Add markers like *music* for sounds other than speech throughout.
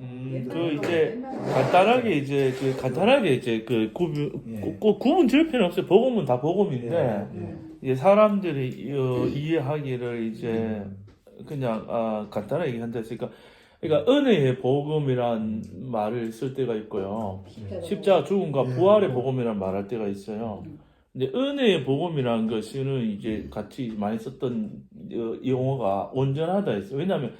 음, 그 이제 간단하게 이제 그 간단하게 이제 그 구분 예. 꼭, 꼭 구분 지을 필요는 없어요. 복음은 다 복음인데 예, 예. 이제 사람들이 어, 이해하기를 이제 그냥 아, 간단하게 얘기한다 했으니까 그러니까 은혜의 복음이란 말을 쓸 때가 있고요. 십자가 죽음과 예. 부활의 복음이란 말할 때가 있어요. 근데 은혜의 복음이라는 것은 이제 같이 많이 썼던 어, 용어가 온전하다 했어요. 왜냐하면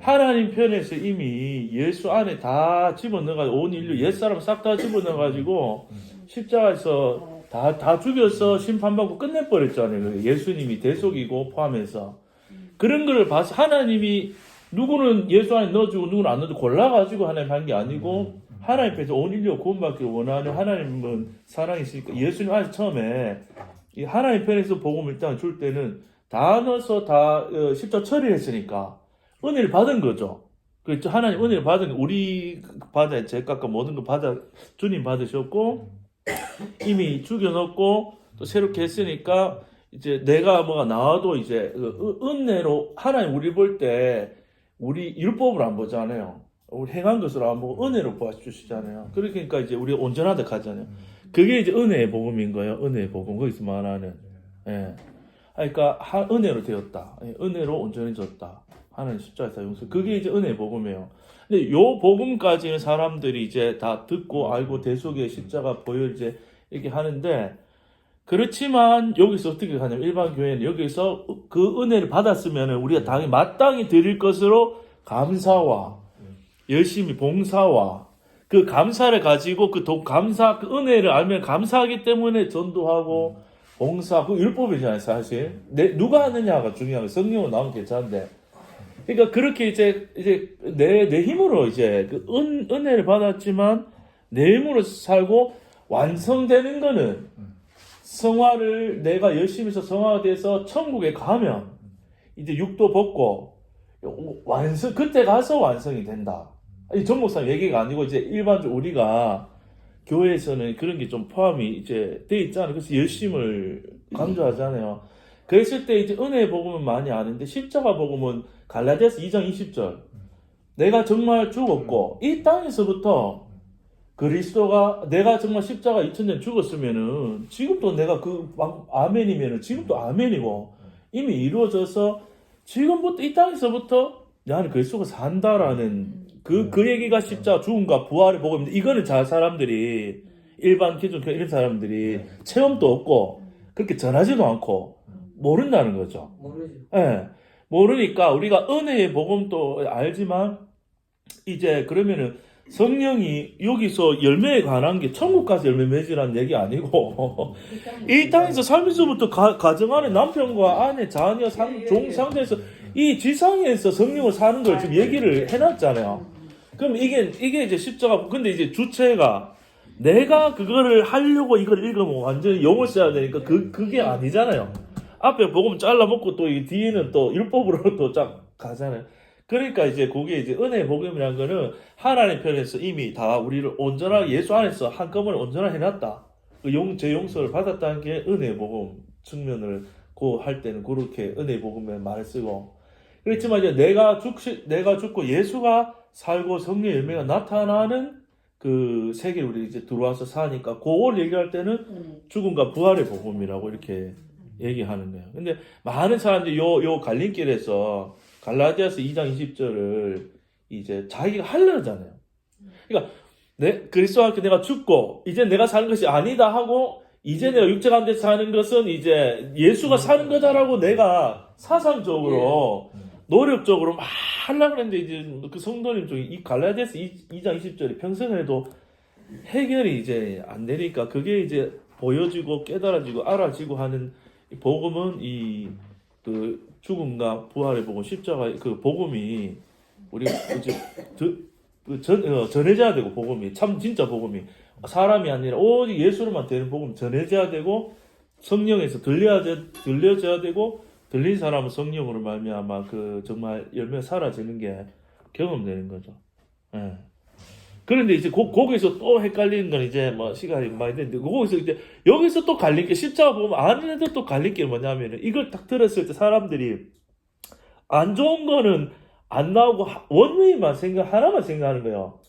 하나님 편에서 이미 예수 안에 다 집어넣어가지고 온 인류 옛사람 싹 다 집어넣어가지고 십자가에서 다, 다 죽여서 심판받고 끝내버렸잖아요. 예수님이 대속이고 포함해서. 그런 거를 봐서 하나님이 누구는 예수 안에 넣어주고 누구는 안 넣어주고 골라가지고 하나님 한 게 아니고 하나님 앞에서 온 인류가 구원받기를 원하는 하나님은 사랑이시니까 예수님 안에 처음에 이 하나님 편에서 복음을 일단 줄 때는 다 넣어서 다 어, 십자 처리했으니까 은혜를 받은 거죠. 그렇죠. 하나님 은혜를 받은 거, 우리 받아 제값과 모든 거 받아 주님 받으셨고 이미 죽여놓고 또 새롭게 했으니까 이제 내가 뭐가 나와도 이제 그 은- 은혜로 하나님 우리 볼 때 우리 율법을 안 보잖아요. 우리 행한 것으로 안 보고 은혜로 보아주시잖아요. 그러니까 이제 우리 온전하다 하잖아요. 그게 이제 은혜의 복음인 거예요. 은혜의 복음 거기서 말하는. 예. 그러니까 하- 은혜로 되었다. 예, 은혜로 온전해졌다. 하나님 십자가에서 용서. 그게 이제 은혜의 복음이에요. 근데 요 복음까지는 사람들이 이제 다 듣고 알고 대속의 십자가 보여 이제 이렇게 하는데 그렇지만 여기서 어떻게 하냐면 일반 교회는 여기서 그 은혜를 받았으면 우리가 당연히 마땅히 드릴 것으로 감사와 열심히 봉사와 그 감사를 가지고 그 도- 감사 그 은혜를 알면 감사하기 때문에 전도하고 봉사 그 율법이잖아요 사실 내, 누가 하느냐가 중요한 거 성령으로 나오면 괜찮은데 그러니까 그렇게 이제 이제 내, 내 힘으로 이제 그 은, 은혜를 받았지만 내 힘으로 살고 완성되는 거는 성화를 내가 열심히 해서 성화가 돼서 천국에 가면 이제 육도 벗고 완성 그때 가서 완성이 된다. 이 정목사 얘기가 아니고 이제 일반적으로 우리가 교회에서는 그런 게 좀 포함이 이제 돼 있잖아요. 그래서 열심을 *clears throat* 강조하잖아요. 그랬을 때 이제 은혜의 복음은 많이 아는데 십자가 복음은 갈라디아서 2장 20절. 내가 정말 죽었고 이 땅에서부터 그리스도가 내가 정말 십자가 2000년 죽었으면은 지금도 내가 그막 아멘이면은 지금도 아멘이고 이미 이루어져서 지금부터 이 땅에서부터 나는 그리스도가 산다라는 그, 그 얘기가 십자가 죽음과 부활의 복음인데 이거는 잘 사람들이 일반 교회 이런 사람들이 체험도 없고 그렇게 전하지도 않고 모른다는 거죠. 모르죠. 예. 모르니까 우리가 은혜의 복음도 알지만 이제 그러면은 성령이 여기서 열매에 관한 게 천국 가서 열매 맺으라는 얘기 아니고 이 땅에서 살면서부터 가, 가정 안에 남편과 아내, 자녀, 상, 종 상태에서 이 지상에서 성령을 사는 걸 지금 얘기를 해놨잖아요. 그럼 이게 이게 이제 십자가 근데 이제 주체가 내가 그거를 하려고 이걸 읽으면 완전히 영을 써야 되니까 그 그게 아니잖아요. 앞에 복음 잘라 먹고 또 이 뒤에는 또 율법으로 또 쫙 가잖아요. 그러니까 이제 그게 이제 은혜 복음이라는 거는 하나님 편에서 이미 다 우리를 온전하게 예수 안에서 한꺼번에 온전하게 해놨다. 그 용, 제 용서를 받았다는 게 은혜 복음 측면을 고할 때는 그렇게 은혜 복음에 말을 쓰고 그렇지만 이제 내가 죽 내가 죽고 예수가 살고 성령 열매가 나타나는 그 세계를 우리 이제 들어와서 사니까 그걸 얘기할 때는 음. 죽음과 부활의 복음이라고 이렇게 얘기하는 거예요. 근데 많은 사람들이 요, 요 갈림길에서 갈라디아서 2장 20절을 이제 자기가 하려잖아요. 그러니까 내, 그리스도와 함께 내가 죽고 이제 내가 사는 것이 아니다 하고 이제 내가 육체 가운데 사는 것은 이제 예수가 사는 거다라고 내가 사상적으로 노력적으로 막 하려고 했는데 이제 그 성도님 중에 이 갈라디아서 2장 20절이 평생을 해도 해결이 이제 안 되니까 그게 이제 보여지고 깨달아지고 알아지고 하는 이 복음은 이 그 죽음과 부활의 복음 십자가 그 복음이 우리 이제 드- 그 전, 어, 전해져야 되고 복음이 참 진짜 복음이 사람이 아니라 오직 예수로만 되는 복음 전해져야 되고 성령에서 들려야 돼- 들려져야 되고 들린 사람은 성령으로 말미암아 그 정말 열매 사라지는 게 경험되는 거죠. 예. 그런데 이제 거, 거기서 또 헷갈리는 건 이제 뭐 시간이 많이 됐는데 거기서 이제 여기서 또 갈릴 게 십자가 보면 애들 또 갈릴 게 뭐냐면은 이걸 딱 들었을 때 사람들이 안 좋은 거는 안 나오고 하- 원웨이만 생각 하나만 생각하는 거예요.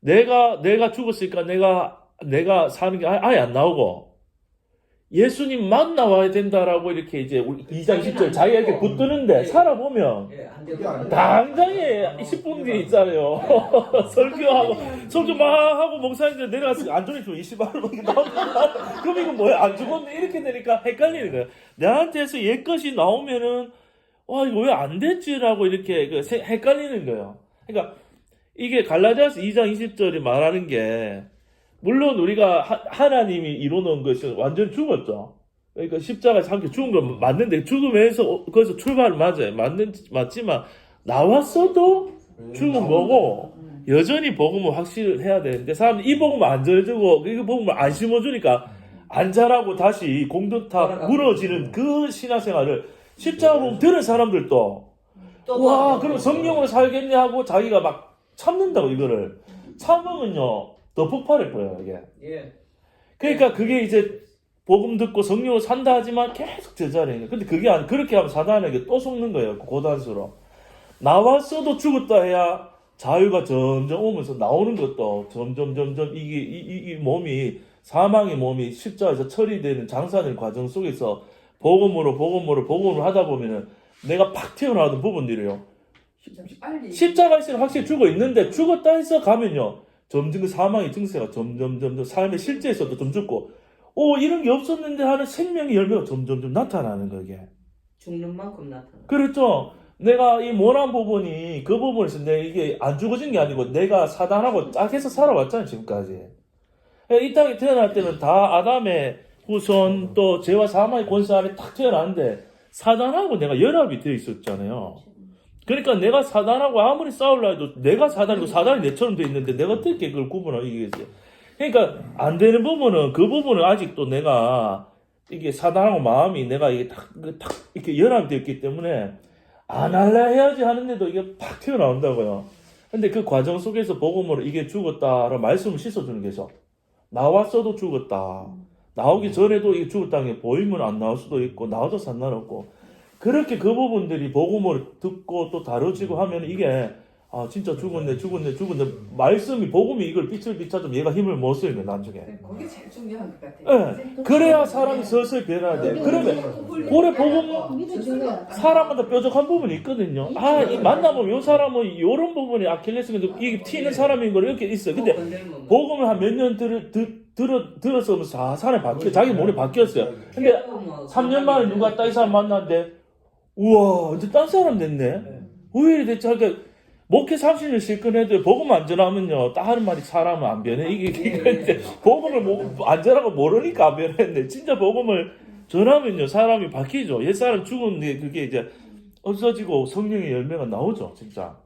내가 내가 죽었으니까 내가 내가 사는 게 아- 아예 안 나오고 예수님만 나와야 된다라고 이렇게 이제 우리 2장 10절 자기가 이렇게 붙드는데 살아보면 예, 안 그게 되고. 아니라- 당장에 10분 뒤에 있잖아요. *laughs* 설교하고 설교 막 하고 목사님들 내려가서 안 좋으면 20만 원 나오니까 그럼 이거 뭐야 안 죽었네 이렇게 되니까 헷갈리는 거예요. 나한테서 옛 것이 나오면은 와 이거 왜 안 됐지라고 이렇게 그 세- 헷갈리는 거예요. 그러니까 이게 갈라디아서 2장 20절이 말하는 게 물론 우리가 하, 하나님이 이루는 것이 완전 죽었죠. 그러니까 십자가에서 함께 죽은 건 맞는데 죽으면서 어, 거기서 출발은 맞아요. 맞는 맞지만 나왔어도 죽은 거고 여전히 복음을 확실해야 되는데 사람들이 이 복음을 안 전해주고 이 복음을 안 심어주니까 안 자라고 다시 공동탑 무너지는 그 신앙생활을 십자가 보면 들은 사람들도 또와 또- 그럼 성령으로 살겠네 하고 자기가 막 참는다고 이거를 참으면요 더 폭발할 거예요 이게. 예. 그러니까 그게 이제 복음 듣고 성령으로 산다 하지만 계속 제자리예요. 근데 그게 아니 그렇게 하면 사단에게 또 속는 거예요 그 고단수로. 나왔어도 죽었다 해야 자유가 점점 오면서 나오는 것도 점점 점점 이게 이, 이, 이 몸이 사망의 몸이 십자가에서 처리되는 장사되는 과정 속에서 복음으로 복음으로 복음으로 하다 보면은 내가 팍 튀어나오는 부분들이요. 십자가 있으면 확실히 죽어 있는데 죽었다 해서 가면요 점점 그 사망의 증세가 점점 점점 삶의 실제에서도 좀 죽고 오 이런 게 없었는데 하는 생명의 열매가 점점 점 나타나는 거게. 죽는 만큼 나타나. 그렇죠. 내가 이 모난 부분이 그 부분에서 내 이게 안 죽어진 게 아니고 내가 사단하고 짝해서 살아왔잖아요 지금까지. 이 땅에 태어날 때는 다 아담의 후손 또 죄와 사망의 권세 아래 탁 태어났는데 사단하고 내가 연합이 되어 있었잖아요 그러니까 내가 사단하고 아무리 싸울라 해도 내가 사단이고 사단이 내처럼 돼 있는데 내가 어떻게 그걸 구분하겠어요? 그러니까 안 되는 부분은 그 부분은 아직도 내가 이게 사단하고 마음이 내가 이게 탁, 그탁 이렇게 연합이 되었기 때문에 안 할라 해야지 하는데도 이게 팍 튀어나온다고요. 근데 그 과정 속에서 복음으로 이게 죽었다라는 말씀을 씻어주는 게죠. 나왔어도 죽었다. 나오기 전에도 이게 죽었다는 게 보이면 안 나올 수도 있고 나와도 상관없고 그렇게 그 부분들이 복음을 듣고 또 다뤄지고 하면 이게 아 진짜 죽었네 죽었네 죽었네. 말씀이 복음이 이걸 빛을 비춰주면 얘가 힘을 못 쓰는 거야 나중에. 그게 제일 중요한 것 같아요. 예. 그래야 사람이 서서히 변해야 돼. 그러면 올해 복음. 사람마다 뾰족한 부분이 있거든요. 아이 만나보면 이 사람은 이런 부분이 아킬레스건데 이게 튀는 사람인 걸 이렇게 있어 근데 건들면 복음을 한 몇 년 들, 들, 들어, 들어서 사 사람이 바뀌어 자기 몸이 바뀌었어요. 근데 3년 만에 누가 딱이 사람 만났는데 우와 이제 딴 사람 됐네. 왜 이래 됐지 그러니까 목회 30년 실컷해도 복음 안 전하면요. 다른 말이 사람은 안 변해. 이게 이게 복음을 뭐, 안 전하고 모르니까 안 변했는데 진짜 복음을 전하면요. 사람이 바뀌죠. 옛사람 죽었는데 그게 이제 없어지고 성령의 열매가 나오죠 진짜